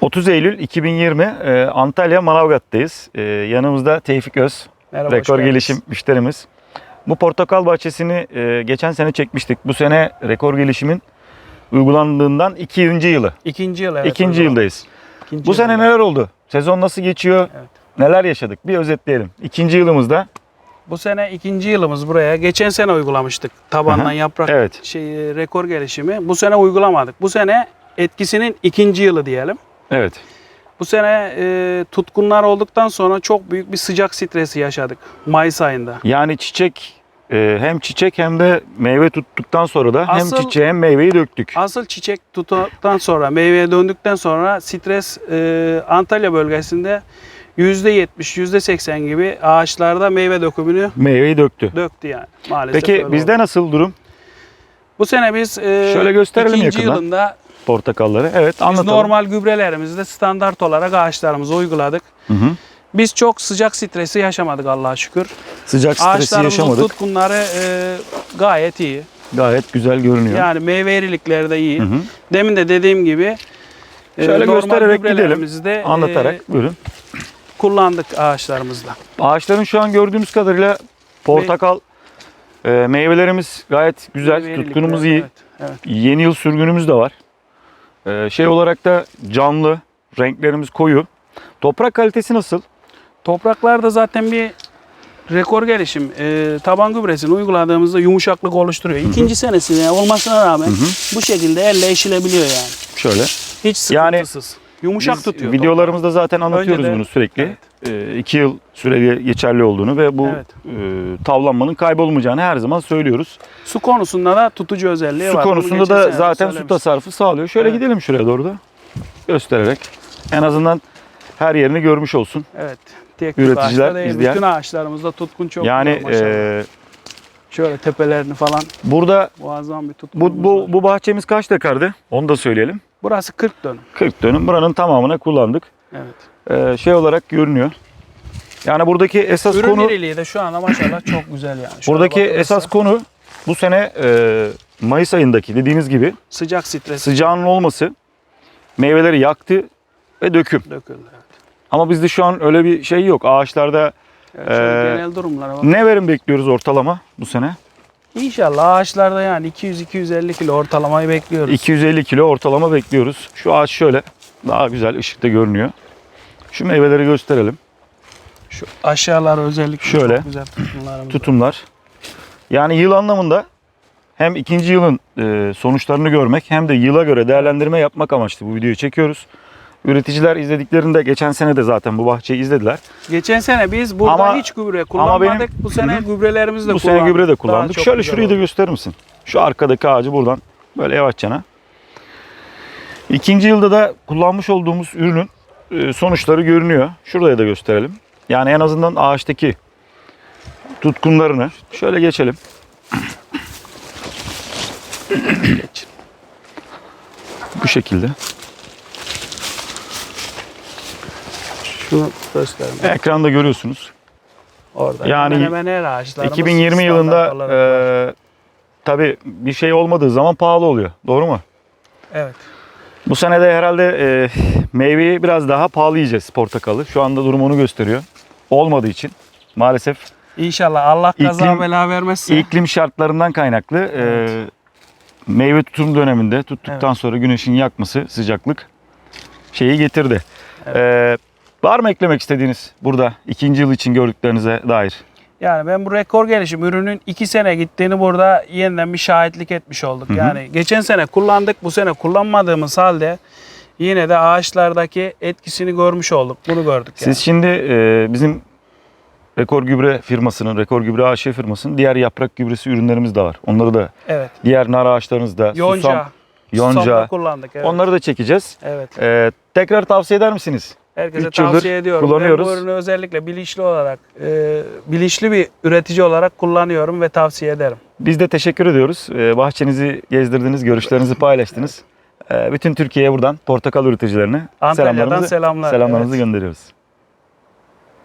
30 Eylül 2020 e, Antalya Manavgat'tayız. E, yanımızda Tevfik Öz, Merhaba, rekor gelişim müşterimiz. Bu portakal bahçesini e, geçen sene çekmiştik. Bu sene rekor gelişimin uygulandığından ikinci yılı. İkinci yıl evet. ikinci yıldayız. İkinci Bu sene yılda. neler oldu? Sezon nasıl geçiyor? Evet. Neler yaşadık? Bir özetleyelim. İkinci yılımızda Bu sene ikinci yılımız buraya. Geçen sene uygulamıştık tabandan yaprak evet. şey rekor gelişimi. Bu sene uygulamadık. Bu sene etkisinin ikinci yılı diyelim. Evet. Bu sene e, tutkunlar olduktan sonra çok büyük bir sıcak stresi yaşadık Mayıs ayında. Yani çiçek e, hem çiçek hem de meyve tuttuktan sonra da Asıl- hem çiçeğe hem meyveyi döktük. Asıl çiçek tuttuktan sonra, meyveye döndükten sonra stres e, Antalya bölgesinde %70, %80 gibi ağaçlarda meyve dökümünü Meyveyi döktü. döktü yani. Maalesef Peki bizde oldu. nasıl durum? Bu sene biz e, Şöyle gösterelim ikinci yakından. yılında Portakalları. Evet biz anlatalım. normal gübrelerimizi de standart olarak ağaçlarımıza uyguladık. Hı hı. Biz çok sıcak stresi yaşamadık Allah'a şükür. Sıcak stresi Ağaçlarımızın yaşamadık. tutkunları e, gayet iyi. Gayet güzel görünüyor. Yani meyve erilikleri de iyi. Hı hı. Demin de dediğim gibi e, Şöyle normal göstererek gidelim. de, e, Anlatarak buyurun. kullandık ağaçlarımızda. Ağaçların şu an gördüğümüz kadarıyla portakal e, meyvelerimiz gayet güzel. Meyve Tutkunumuz iyi. Evet, evet. Yeni yıl sürgünümüz de var. E, şey olarak da canlı. Renklerimiz koyu. Toprak kalitesi nasıl? Topraklarda zaten bir rekor gelişim. E, taban gübresini uyguladığımızda yumuşaklık oluşturuyor. İkinci senesinde olmasına rağmen bu şekilde elle eşilebiliyor yani. Şöyle. Hiç Yani sıkıntısız. Yumuşak Biz tutuyor. Videolarımızda zaten anlatıyoruz de- bunu sürekli. Evet. E, iki yıl süreli geçerli olduğunu ve bu Evet. e, tavlanmanın kaybolmayacağını her zaman söylüyoruz. Su konusunda da tutucu özelliği Su var. Bunu konusunda da zaten su tasarrufu sağlıyor. Şöyle Evet. gidelim şuraya doğru da göstererek. En azından her yerini görmüş olsun. Evet. Tek Üreticiler, değil. izleyen- Bütün ağaçlarımızda tutkun çok yani e, Şöyle tepelerini falan burada muazzam bir tutkunumuz bu, bu, bu bahçemiz kaç dekardı? Onu da söyleyelim. Burası 40 dönüm. 40 dönüm. Buranın tamamına kullandık. Evet. E, şey olarak görünüyor. Yani buradaki esas Ürün konu iriliği de şu anda maşallah çok güzel yani. Şöyle buradaki bakılırsa esas konu bu sene e, Mayıs ayındaki dediğiniz gibi sıcak stres sıcağın olması meyveleri yaktı ve döküm. döküldü. Evet. Ama bizde şu an öyle bir şey yok. Ağaçlarda Evet, Ee, genel durumlara bak. ne verim bekliyoruz ortalama bu sene? İnşallah ağaçlarda yani 200-250 kilo ortalamayı bekliyoruz. 250 kilo ortalama bekliyoruz. Şu ağaç şöyle daha güzel ışıkta görünüyor. Şu meyveleri gösterelim. Şu aşağılar özellikle Şöyle. çok güzel tutumlarımız. Tutumlar. Yani yıl anlamında hem ikinci yılın e, sonuçlarını görmek hem de yıla göre değerlendirme yapmak amaçlı bu videoyu çekiyoruz. Üreticiler izlediklerinde geçen sene de zaten bu bahçeyi izlediler. Geçen sene biz burada Ama- hiç gübre kullanmadık. benim- bu sene gübrelerimizi de bu kullandık. sene gübre de Daha kullandık. çok Şöyle şurayı da oldu. gösterir misin? Şu arkadaki ağacı buradan böyle yavaşçana. İkinci yılda da kullanmış olduğumuz ürünün e, sonuçları görünüyor. Şuraya da gösterelim. Yani en azından ağaçtaki tutkunlarını şöyle geçelim. Geç. Bu şekilde. Şu gösterelim. Ekranda görüyorsunuz. Orada. Yani hemen hemen her ağaçlarımız 2020 standart yılında e, tabii bir şey olmadığı zaman pahalı oluyor. Doğru mu? evet. Bu sene de herhalde e, meyveyi biraz daha pahalı yiyeceğiz portakalı. Şu anda durum onu gösteriyor. Olmadığı için maalesef İnşallah Allah kaza İklim- bela vermezse. iklim şartlarından kaynaklı e, Evet. meyve tutum döneminde tuttuktan Evet. sonra güneşin yakması, sıcaklık şeyi getirdi. E, var mı eklemek istediğiniz burada ikinci yıl için gördüklerinize dair? Yani ben bu rekor gelişim ürünün 2 sene gittiğini burada yeniden bir şahitlik etmiş olduk. Hı hı. Yani geçen sene kullandık bu sene kullanmadığımız halde yine de ağaçlardaki etkisini görmüş olduk. Bunu gördük yani. Siz şimdi e, bizim Rekor Gübre firmasının, Rekor Gübre AŞ firmasının diğer yaprak gübresi ürünlerimiz de var. Onları da Evet. diğer nar ağaçlarınızda, Yonca. susam, yonca, kullandık. Evet. onları da çekeceğiz. evet. E, tekrar tavsiye eder misiniz? Herkese üç tavsiye ediyorum. kullanıyoruz. Ben bu ürünü özellikle bilinçli olarak, e, bilinçli bir üretici olarak kullanıyorum ve tavsiye ederim. Biz de teşekkür ediyoruz. E, bahçenizi gezdirdiniz, görüşlerinizi paylaştınız. E, bütün Türkiye'ye buradan portakal üreticilerine Antalya'dan selamlarımızı, selamlar. selamlarımızı Evet. gönderiyoruz.